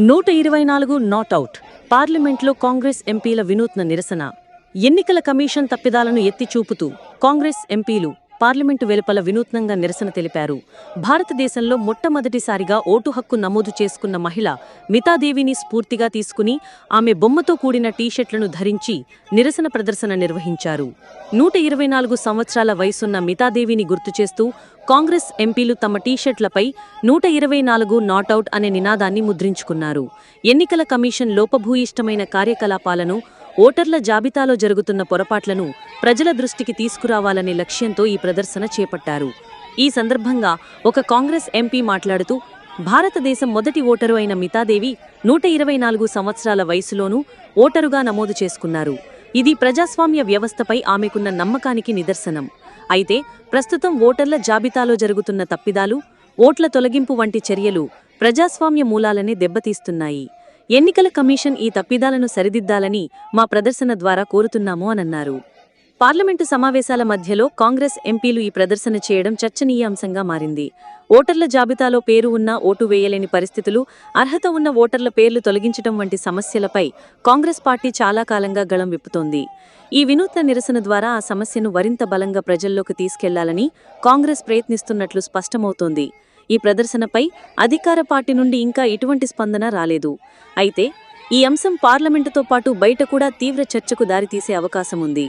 నూట ఇరవై నాలుగు నాట్అవుట్ పార్లమెంట్లో కాంగ్రెస్ ఎంపీల వినూత్న నిరసన. ఎన్నికల కమిషన్ తప్పిదాలను ఎత్తి చూపుతూ కాంగ్రెస్ ఎంపీలు పార్లమెంటు వెలుపల వినూత్నంగా నిరసన తెలిపారు. భారతదేశంలో మొట్టమొదటిసారిగా ఓటు హక్కు నమోదు చేసుకున్న మహిళ మితాదేవిని స్ఫూర్తిగా తీసుకుని ఆమె బొమ్మతో కూడిన టీషర్ట్లను ధరించి నిరసన ప్రదర్శన నిర్వహించారు. నూట ఇరవై నాలుగు సంవత్సరాల వయసున్న మితాదేవిని గుర్తు చేస్తూ కాంగ్రెస్ ఎంపీలు తమ టీషర్ట్లపై నూట ఇరవై నాలుగు నాట్అవుట్ అనే నినాదాన్ని ముద్రించుకున్నారు. ఎన్నికల కమిషన్ లోపభూయిష్టమైన కార్యకలాపాలను ఓటర్ల జాబితాలో జరుగుతున్న పొరపాట్లను ప్రజల దృష్టికి తీసుకురావాలనే లక్ష్యంతో ఈ ప్రదర్శన చేపట్టారు. ఈ సందర్భంగా ఒక కాంగ్రెస్ ఎంపీ మాట్లాడుతూ భారతదేశం మొదటి ఓటరు అయిన మితాదేవి నూట ఇరవై నాలుగు సంవత్సరాల వయసులోనూ ఓటరుగా నమోదు చేసుకున్నారు. ఇది ప్రజాస్వామ్య వ్యవస్థపై ఆమెకున్న నమ్మకానికి నిదర్శనం. అయితే ప్రస్తుతం ఓటర్ల జాబితాలో జరుగుతున్న తప్పిదాలు ఓట్ల తొలగింపు వంటి చర్యలు ప్రజాస్వామ్య మూలాలనే దెబ్బతీస్తున్నాయి. ఎన్నికల కమిషన్ ఈ తప్పిదాలను సరిదిద్దాలని మా ప్రదర్శన ద్వారా కోరుతున్నాము అనన్నారు. పార్లమెంటు సమావేశాల మధ్యలో కాంగ్రెస్ ఎంపీలు ఈ ప్రదర్శన చేయడం చర్చనీయాంశంగా మారింది. ఓటర్ల జాబితాలో పేరు ఉన్నా ఓటు వేయలేని పరిస్థితులు అర్హత ఉన్న ఓటర్ల పేర్లు తొలగించడం వంటి సమస్యలపై కాంగ్రెస్ పార్టీ చాలా కాలంగా గళం విప్పుతోంది. ఈ వినూత్న నిరసన ద్వారా ఆ సమస్యను మరింత బలంగా ప్రజల్లోకి తీసుకెళ్ళాలని కాంగ్రెస్ ప్రయత్నిస్తున్నట్లు స్పష్టమవుతోంది. ఈ ప్రదర్శనపై అధికార పార్టీ నుండి ఇంకా ఎటువంటి స్పందన రాలేదు. అయితే ఈ అంశం పార్లమెంటుతో పాటు బయట కూడా తీవ్ర చర్చకు దారితీసే అవకాశం ఉంది